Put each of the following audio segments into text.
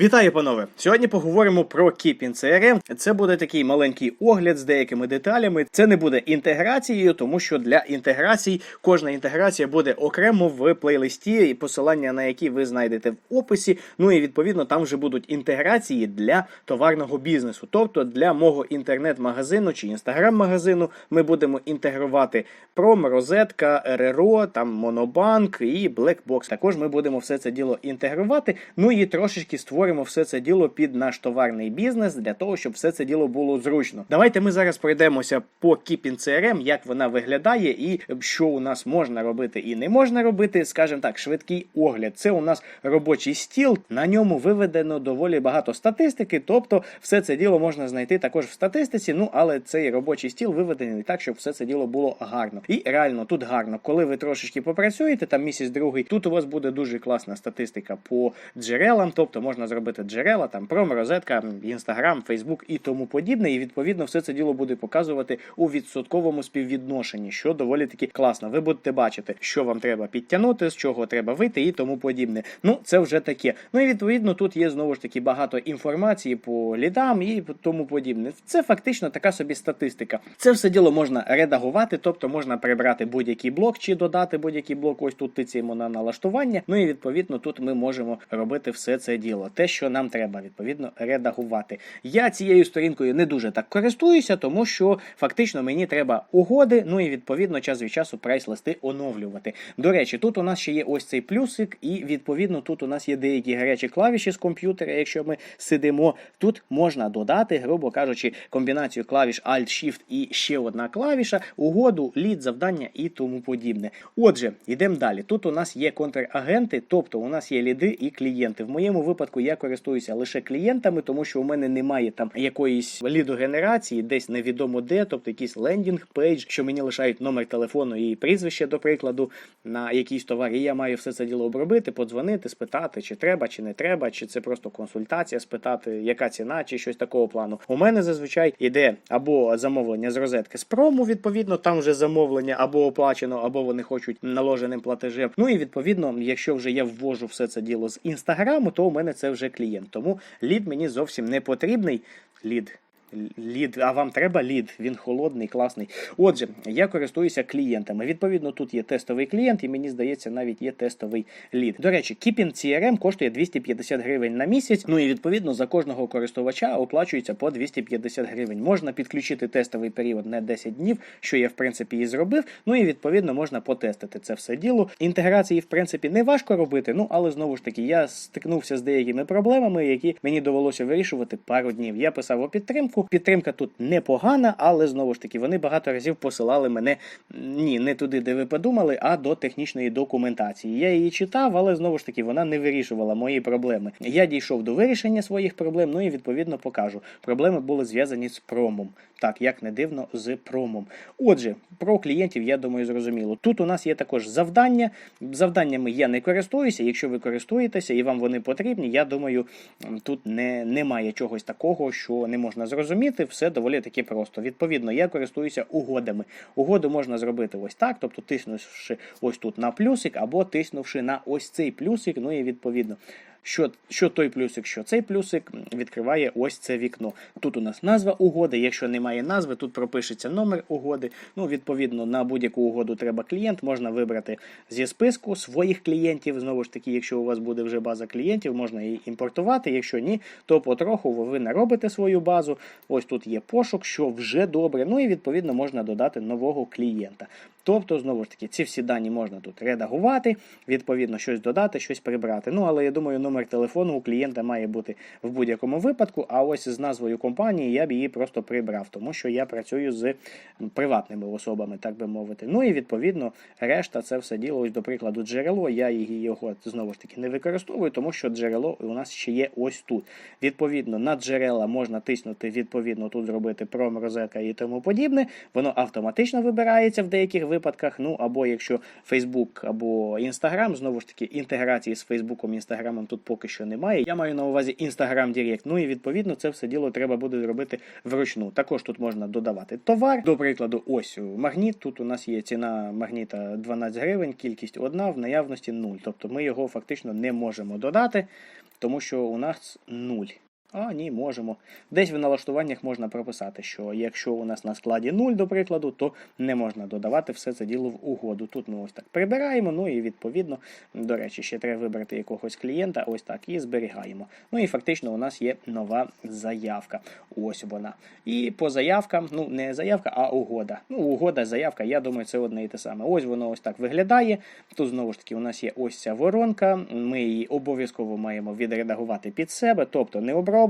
Вітаю, панове! Сьогодні поговоримо про Keepin CRM. Це буде такий маленький огляд з деякими деталями. Це не буде інтеграцією, тому що для інтеграцій кожна інтеграція буде окремо в плейлисті, і посилання на які ви знайдете в описі. Ну і відповідно там вже будуть інтеграції для товарного бізнесу. Тобто для мого інтернет-магазину чи інстаграм-магазину ми будемо інтегрувати Пром, Розетка, РРО, там Монобанк і Blackbox. Також ми будемо все це діло інтегрувати. Ну і трошечки створимо все це діло під наш товарний бізнес для того, щоб все це діло було зручно. Давайте ми зараз пройдемося по Keepin CRM, як вона виглядає, і що у нас можна робити і не можна робити. Скажімо так, швидкий огляд. Це у нас робочий стіл. На ньому виведено доволі багато статистики. Тобто, все це діло можна знайти також в статистиці. Ну але цей робочий стіл виведений так, щоб все це діло було гарно. І реально тут гарно, коли ви трошечки попрацюєте, там місяць другий, тут у вас буде дуже класна статистика по джерелам, тобто можна зробити джерела, там пром, розетка, інстаграм, фейсбук і тому подібне. І відповідно все це діло буде показувати у відсотковому співвідношенні, що доволі таки класно. Ви будете бачити, що вам треба підтягнути, з чого треба вийти і тому подібне. Ну це вже таке. Ну і відповідно тут є знову ж таки багато інформації по лідам і тому подібне. Це фактично така собі статистика. Це все діло можна редагувати, тобто можна прибрати будь-який блок чи додати будь-який блок. Ось тут тицяємо на налаштування. Ну і відповідно тут ми можемо робити все це діло. Те, що нам треба, відповідно, редагувати. Я цією сторінкою не дуже так користуюся, тому що фактично мені треба угоди. Ну і відповідно час від часу прайс-листи оновлювати. До речі, тут у нас ще є ось цей плюсик, і відповідно тут у нас є деякі гарячі клавіші з комп'ютера. Якщо ми сидимо, тут можна додати, грубо кажучи, комбінацію клавіш Alt-Shift і ще одна клавіша, угоду, лід, завдання і тому подібне. Отже, йдемо далі. Тут у нас є контрагенти, тобто у нас є ліди і клієнти. В моєму випадку я користуюся лише клієнтами, тому що у мене немає там якоїсь лідогенерації, десь невідомо де, тобто якийсь лендінг пейдж, що мені лишають номер телефону і прізвище, до прикладу, на якийсь товар. І я маю все це діло обробити, подзвонити, спитати, чи треба, чи не треба, чи це просто консультація, спитати, яка ціна, чи щось такого плану. У мене зазвичай іде або замовлення з розетки з прому, відповідно, там вже замовлення або оплачено, або вони хочуть наложеним платежем. Ну і відповідно, якщо вже я ввожу все це діло з інстаграму, то у мене це вже клієнт. Тому лід мені зовсім не потрібний. Лід. Лід, а вам треба лід, він холодний, класний. Отже, я користуюся клієнтами. Відповідно, тут є тестовий клієнт, і мені здається, навіть є тестовий лід. До речі, Keepin CRM коштує 250 гривень на місяць. Ну і відповідно за кожного користувача оплачується по 250 гривень. Можна підключити тестовий період не 10 днів, що я в принципі і зробив. Ну і відповідно можна потестити це все діло. Інтеграції, в принципі, не важко робити. Ну але знову ж таки, я стикнувся з деякими проблемами, які мені довелося вирішувати пару днів. Я писав у підтримку. Підтримка тут непогана, але знову ж таки вони багато разів посилали мене ні, не туди, де ви подумали, а до технічної документації. Я її читав, але знову ж таки вона не вирішувала мої проблеми. Я дійшов до вирішення своїх проблем, ну і відповідно покажу. Проблеми були зв'язані з промом. Так, як не дивно, з промом. Отже, про клієнтів, я думаю, зрозуміло. Тут у нас є також завдання. Завданнями я не користуюся. Якщо ви користуєтеся і вам вони потрібні, я думаю, тут не, немає чогось такого, що не можна зрозуміти. Все доволі таки просто. Відповідно, я користуюся угодами. Угоду можна зробити ось так, тобто тиснувши ось тут на плюсик, або тиснувши на ось цей плюсик, ну і відповідно. Що що той плюсик, що цей плюсик відкриває ось це вікно. Тут у нас назва угоди. Якщо немає назви, тут пропишеться номер угоди. Ну, відповідно, на будь-яку угоду треба клієнт. Можна вибрати зі списку своїх клієнтів. Знову ж таки, якщо у вас буде вже база клієнтів, можна її імпортувати. Якщо ні, то потроху ви наробите свою базу. Ось тут є пошук, що вже добре. Ну і відповідно можна додати нового клієнта. Тобто, знову ж таки, ці всі дані можна тут редагувати, відповідно, щось додати, щось прибрати. Ну, але я думаю, номер телефону у клієнта має бути в будь-якому випадку. А ось з назвою компанії я б її просто прибрав, тому що я працюю з приватними особами, так би мовити. Ну і відповідно, решта це все діло, ось, до прикладу, джерело. Я її його знову ж таки не використовую, тому що джерело у нас ще є ось тут. Відповідно, на джерела можна тиснути, відповідно, тут зробити пром, розетка і тому подібне. Воно автоматично вибирається в деяких випадках. Ну або якщо Facebook або Instagram, знову ж таки, інтеграції з Фейсбуком, Інстаграмом тут поки що немає. Я маю на увазі Instagram Direct. Ну і відповідно це все діло треба буде зробити вручну. Також тут можна додавати товар. До прикладу, ось магніт. Тут у нас є ціна магніта 12 гривень, кількість одна, в наявності 0. Тобто ми його фактично не можемо додати. тому що у нас нуль. А, ні, можемо. Десь в налаштуваннях можна прописати, що якщо у нас на складі 0, до прикладу, то не можна додавати все це діло в угоду. Тут ми ось так прибираємо, ну і відповідно, до речі, ще треба вибрати якогось клієнта, ось так, і зберігаємо. Ну і фактично у нас є нова заявка. Ось вона. І по заявкам, ну не заявка, а угода. Ну, угода, заявка, я думаю, це одне і те саме. Ось воно ось так виглядає. Тут знову ж таки у нас є ось ця воронка. Ми її обов'язково маємо відредагувати під себе, тобто не оброблені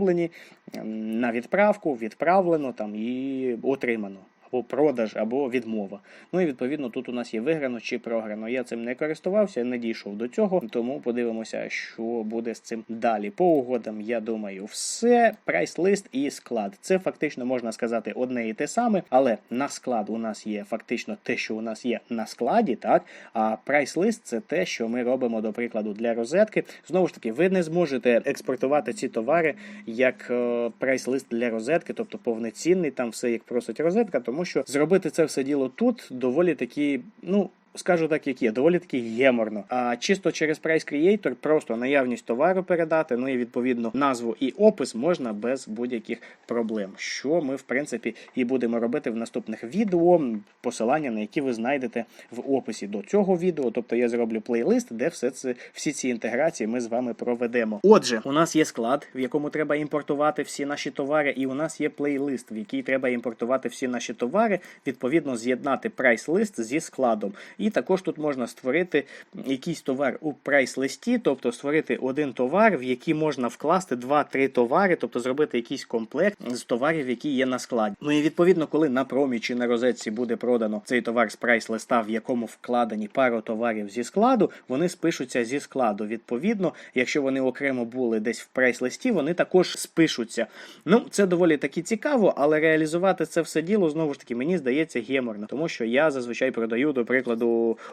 ем, на відправку, відправлено там і отримано. Або продаж, або відмова. Ну і відповідно тут у нас є виграно чи програно. Я цим не користувався, не дійшов до цього, тому подивимося, що буде з цим далі. По угодам, я думаю, все. Прайс-лист і склад. Це фактично можна сказати одне і те саме, але на склад у нас є фактично те, що у нас є на складі, так а прайс-лист це те, що ми робимо, до прикладу, для розетки. Знову ж таки, ви не зможете експортувати ці товари як е, прайс-лист для розетки, тобто повноцінний, там все як просить розетка, тому що зробити це все діло тут доволі такі, ну. Скажу так, як є, доволі таки геморно. А чисто через Price Creator просто наявність товару передати, ну і відповідно назву і опис можна без будь-яких проблем. Що ми, в принципі, і будемо робити в наступних відео, посилання на які ви знайдете в описі до цього відео. Тобто я зроблю плейлист, де все це всі ці інтеграції ми з вами проведемо. Отже, у нас є склад, в якому треба імпортувати всі наші товари, і у нас є плейлист, в який треба імпортувати всі наші товари, відповідно з'єднати прайс-лист зі складом. І також тут можна створити якийсь товар у прайс-листі, тобто створити один товар, в який можна вкласти 2-3 товари, тобто зробити якийсь комплект з товарів, які є на складі. Ну і відповідно, коли на промі чи на розетці буде продано цей товар з прайс-листа, в якому вкладені пару товарів зі складу, вони спишуться зі складу. Відповідно, якщо вони окремо були десь в прайс-листі, вони також спишуться. Ну, це доволі таки цікаво, але реалізувати це все діло знову ж таки мені здається геморно, тому що я зазвичай продаю, до прикладу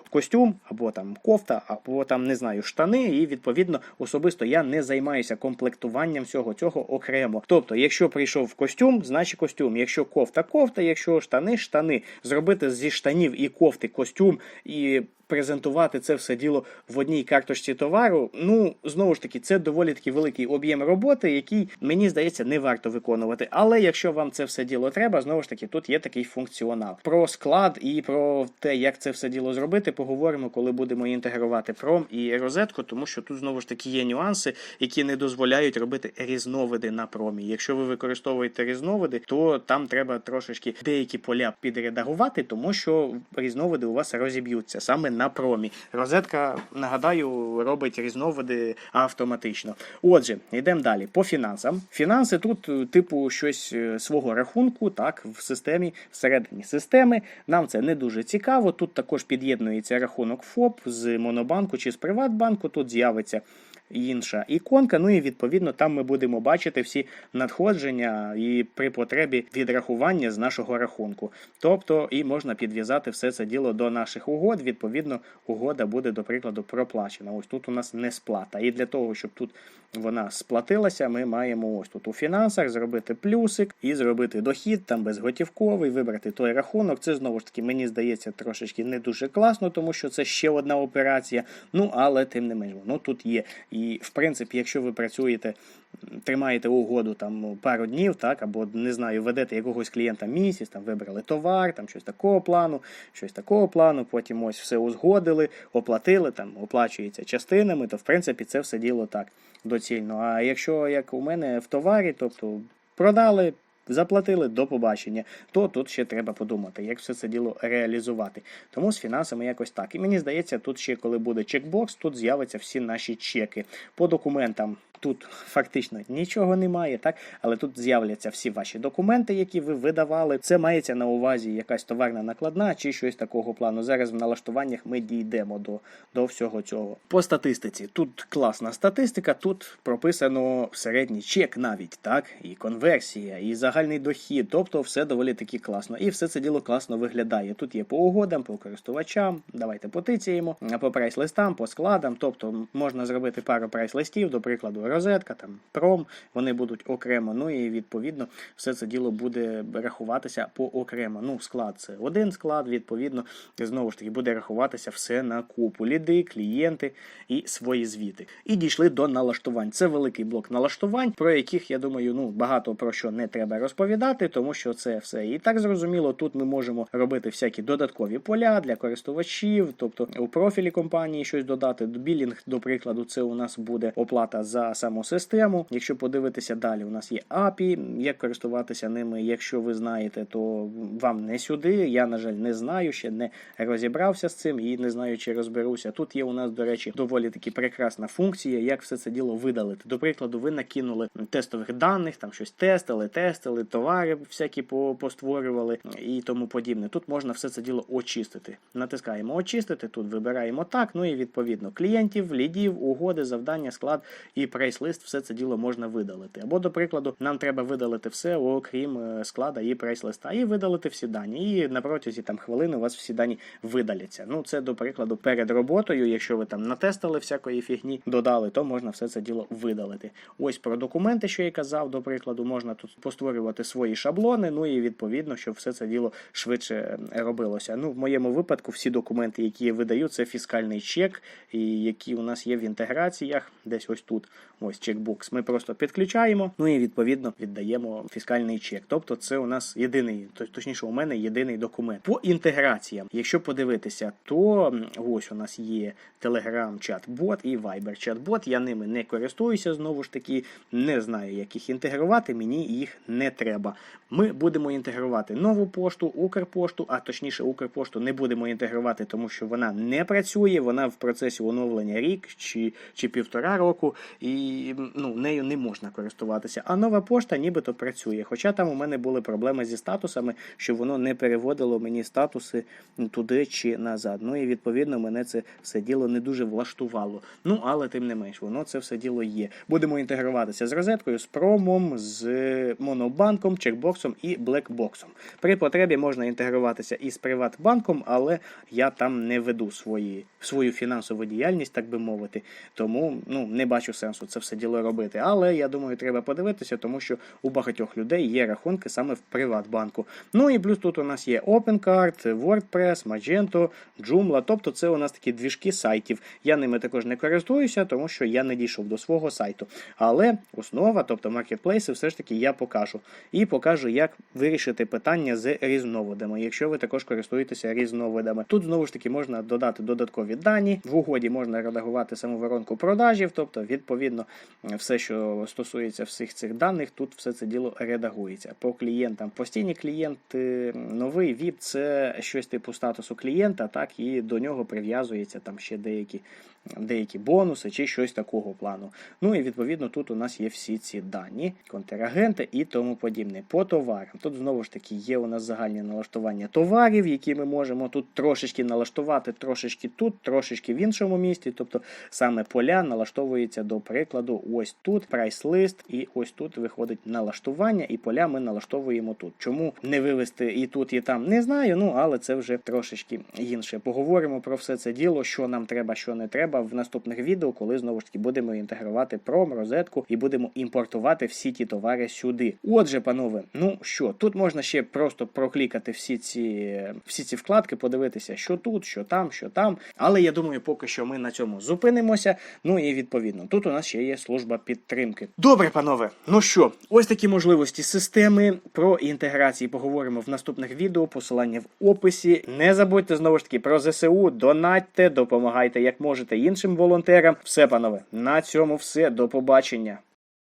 костюм, або там кофта, або там не знаю штани. І відповідно особисто я не займаюся комплектуванням всього цього окремо. Тобто, якщо прийшов костюм, значить костюм. Якщо кофта, кофта, якщо штани, штани. Зробити зі штанів і кофти костюм і. Презентувати це все діло в одній карточці товару. Ну знову ж таки, це доволі таки великий об'єм роботи, який мені здається не варто виконувати. Але якщо вам це все діло треба, знову ж таки, тут є такий функціонал. Про склад і про те, як це все діло зробити, поговоримо, коли будемо інтегрувати пром і розетку, тому що тут знову ж таки є нюанси, які не дозволяють робити різновиди на промі. Якщо ви використовуєте різновиди, то там треба трошечки деякі поля підредагувати, тому що різновиди у вас розіб'ються саме на промі. Розетка, нагадаю, робить різновиди автоматично. Отже, йдемо далі. По фінансам. Фінанси тут, е, типу, щось е, свого рахунку, так, в системі, всередині системи. Нам це не дуже цікаво. Тут також під'єднується рахунок ФОП з Монобанку чи з Приватбанку. Тут з'явиться інша іконка. Ну і відповідно там ми будемо бачити всі надходження і при потребі відрахування з нашого рахунку. Тобто і можна підв'язати все це діло до наших угод. Відповідно, угода буде, до прикладу, проплачена. Ось тут у нас не сплата. І для того, щоб тут вона сплатилася, ми маємо ось тут у фінансах зробити плюсик і зробити дохід, там безготівковий, вибрати той рахунок. Це знову ж таки, мені здається, трошечки не дуже класно, тому що це ще одна операція. Ну, але тим не менш, воно тут є. І в принципі, якщо ви працюєте, тримаєте угоду там пару днів, так, або не знаю, ведете якогось клієнта місяць, там вибрали товар, там щось такого плану, щось такого плану, потім ось все узгодили, оплатили, там оплачується частинами, то в принципі це все діло так доцільно. А якщо як у мене в товарі, тобто продали. Заплатили до побачення, то тут ще треба подумати, як все це діло реалізувати. Тому з фінансами якось так. І мені здається, тут ще коли буде чекбокс, тут з'являться всі наші чеки. По документам тут фактично нічого немає, так але тут з'являться всі ваші документи, які ви видавали. Це мається на увазі якась товарна накладна чи щось такого плану. Зараз в налаштуваннях ми дійдемо до, до всього цього. По статистиці тут класна статистика, тут прописано середній чек навіть так, і конверсія, і загальна загальний дохід, тобто все доволі таки класно. І все це діло класно виглядає. Тут є по угодам, по користувачам, давайте потиціємо, по прайс-листам, по складам. Тобто можна зробити пару прайс-листів, до прикладу, розетка, там пром, вони будуть окремо. Ну і відповідно все це діло буде рахуватися по окремо. Ну, склад це один склад, відповідно, знову ж таки буде рахуватися все на купу. Ліди, клієнти і свої звіти. І дійшли до налаштувань. Це великий блок налаштувань, про яких я думаю, ну багато про що не треба розповідати, тому що це все і так зрозуміло. Тут ми можемо робити всякі додаткові поля для користувачів, тобто у профілі компанії щось додати. Білінг, до прикладу, це у нас буде оплата за саму систему. Якщо подивитися далі, у нас є API, як користуватися ними. Якщо ви знаєте, то вам не сюди. Я, на жаль, не знаю, ще не розібрався з цим і не знаю, чи розберуся. Тут є у нас, до речі, доволі таки прекрасна функція, як все це діло видалити. До прикладу, ви накинули тестових даних, там щось тестили, тестили, товари всякі постворювали і тому подібне. Тут можна все це діло очистити. Натискаємо очистити, тут вибираємо так. Ну і відповідно клієнтів, лідів, угоди, завдання, склад і прайс-лист, все це діло можна видалити. Або, до прикладу, нам треба видалити все, окрім е, склада і прайс-листа, і видалити всі дані. І на протязі там хвилини у вас всі дані видаляться. Ну, це до прикладу перед роботою. Якщо ви там натестили всякої фігні, додали, то можна все це діло видалити. Ось про документи, що я казав, до прикладу, можна тут постворювати свої шаблони. Ну і відповідно, щоб все це діло швидше е, робилося. Ну, в моєму випадку, всі документи, які я видаю, це фіскальний чек, і які у нас є в інтеграціях, десь ось тут. Ось чекбокс. Ми просто підключаємо, ну і відповідно віддаємо фіскальний чек. Тобто, це у нас єдиний, точніше, у мене єдиний документ. По інтеграціям, якщо подивитися, то ось у нас є Telegram чат-бот і Viber чат-бот. Я ними не користуюся знову ж таки, не знаю, як їх інтегрувати. Мені їх не треба. Ми будемо інтегрувати нову пошту, Укрпошту, а точніше, Укрпошту не будемо інтегрувати, тому що вона не працює. Вона в процесі оновлення рік чи, чи півтора року, і ну, нею не можна користуватися. А нова пошта нібито працює. Хоча там у мене були проблеми зі статусами, що воно не переводило мені статуси туди чи назад. Ну і відповідно мене це все діло не дуже влаштувало. Ну але тим не менш, воно це все діло є. Будемо інтегруватися з розеткою, з промом, з монобанком, чекбоксом і блекбоксом. При потребі можна інтегруватися із Приватбанком, але я там не веду свої, свою фінансову діяльність, так би мовити. Тому ну не бачу сенсу це все діло робити. Але я думаю, треба подивитися, тому що у багатьох людей є рахунки саме в Приватбанку. Ну і плюс тут у нас є OpenCard, WordPress, Magento, Joomla. Тобто це у нас такі двіжки сайтів. Я ними також не користуюся, тому що я не дійшов до свого сайту. Але основа, тобто маркетплейси, все ж таки я покажу. І покажу, як вирішити питання з різновидами, якщо ви також користуєтеся різновидами. Тут знову ж таки можна додати додаткові дані. В угоді можна редагувати саму воронку продажів, тобто, відповідно, все, що стосується всіх цих даних, тут все це діло редагується. По клієнтам постійні клієнти, новий VIP – це щось типу статусу клієнта, так і до нього прив'язується там ще деякі. Деякі бонуси чи щось такого плану. Ну і відповідно тут у нас є всі ці дані, контрагенти і тому подібне. По товарам. Тут знову ж таки є у нас загальні налаштування товарів, які ми можемо тут трошечки налаштувати, трошечки тут, трошечки в іншому місці. Тобто саме поля налаштовується до прикладу, ось тут прайс-лист, і ось тут виходить налаштування, і поля ми налаштовуємо тут. Чому не вивести і тут, і там, не знаю. Ну але це вже трошечки інше. Поговоримо про все це діло, що нам треба, що не треба в наступних відео, коли знову ж таки будемо інтегрувати пром, розетку і будемо імпортувати всі ті товари сюди. Отже, панове, ну що, тут можна ще просто проклікати всі ці всі ці вкладки, подивитися, що тут, що там, що там. Але я думаю, поки що ми на цьому зупинимося. Ну і відповідно, тут у нас ще є служба підтримки. Добре, панове. Ну що, ось такі можливості системи. Про інтеграції поговоримо в наступних відео. Посилання в описі. Не забудьте знову ж таки про ЗСУ, донатьте, допомагайте як можете іншим волонтерам. Все, панове, на цьому все. До побачення.